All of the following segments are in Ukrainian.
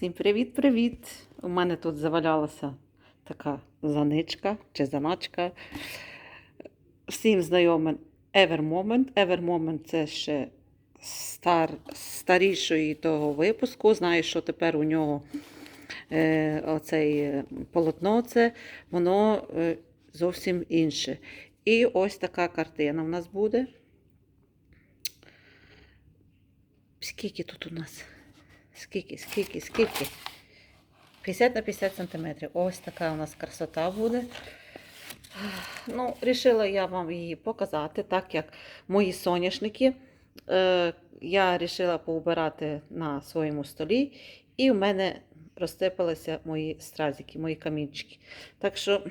Всім привіт-привіт! У мене тут завалялася така заничка чи заначка. Всім знайомий Evermoment. Evermoment це ще стар, старішої того випуску. Знаю, що тепер у нього е, оцей е, полотно, це воно е, зовсім інше. І ось така картина в нас буде. Скільки тут у нас? Скільки, скільки, скільки? 50 на 50 сантиметрів. Ось така у нас красота буде. Ну, Рішила я вам її показати, так як мої соняшники. Е, я вирішила поубирати на своєму столі, і в мене розсипалися мої стразики, мої камінчики. Так що,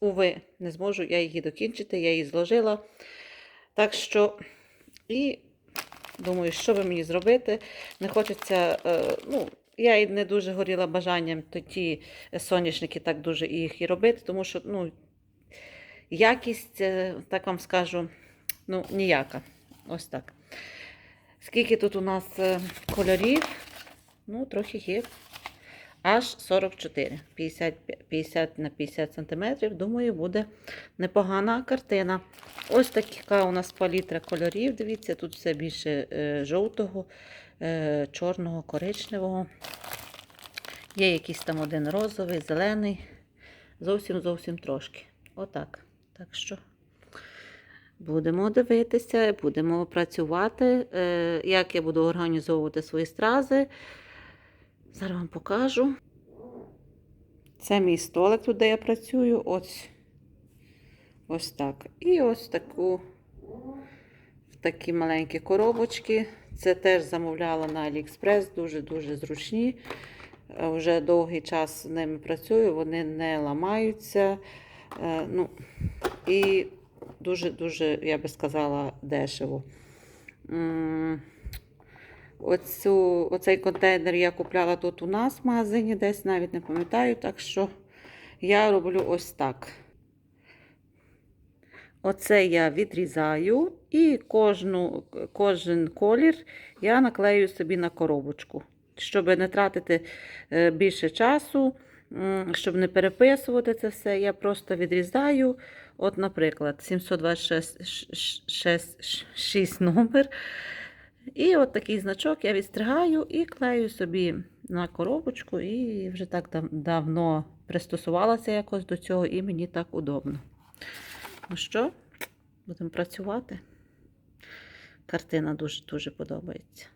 уви, не зможу я її докінчити, я її зложила. Так що, і Думаю, що би мені зробити. Не хочеться, е, ну, я і не дуже горіла бажанням то ті соняшники так дуже їх і робити, тому що ну, якість, е, так вам скажу, ну, ніяка. Ось так. Скільки тут у нас е, кольорів? Ну, трохи є. Аж 44, 50, 50 на 50 сантиметрів. Думаю, буде непогана картина. Ось така у нас палітра кольорів. Дивіться, тут все більше е, жовтого, е, чорного, коричневого. Є якийсь там один розовий, зелений. Зовсім зовсім трошки. Отак. Так що будемо дивитися, будемо працювати. Е, як я буду організовувати свої стрази. Зараз вам покажу. Це мій столик, тут де я працюю. Ось ось так. І ось таку в такі маленькі коробочки. Це теж замовляла на AliExpress, дуже-дуже зручні. Вже довгий час з ними працюю, вони не ламаються. Е, Ну, І дуже-дуже, я би сказала, дешево. Оцю, оцей контейнер я купляла тут у нас в магазині, десь навіть не пам'ятаю, так що я роблю ось так. Оце я відрізаю і кожну, кожен колір я наклею собі на коробочку. Щоб не тратити е, більше часу, щоб не переписувати це все, я просто відрізаю. От, наприклад, 726 номер. І от такий значок я відстригаю і клею собі на коробочку, і вже так дав- давно пристосувалася якось до цього, і мені так удобно. Ну що, будемо працювати. Картина дуже-дуже подобається.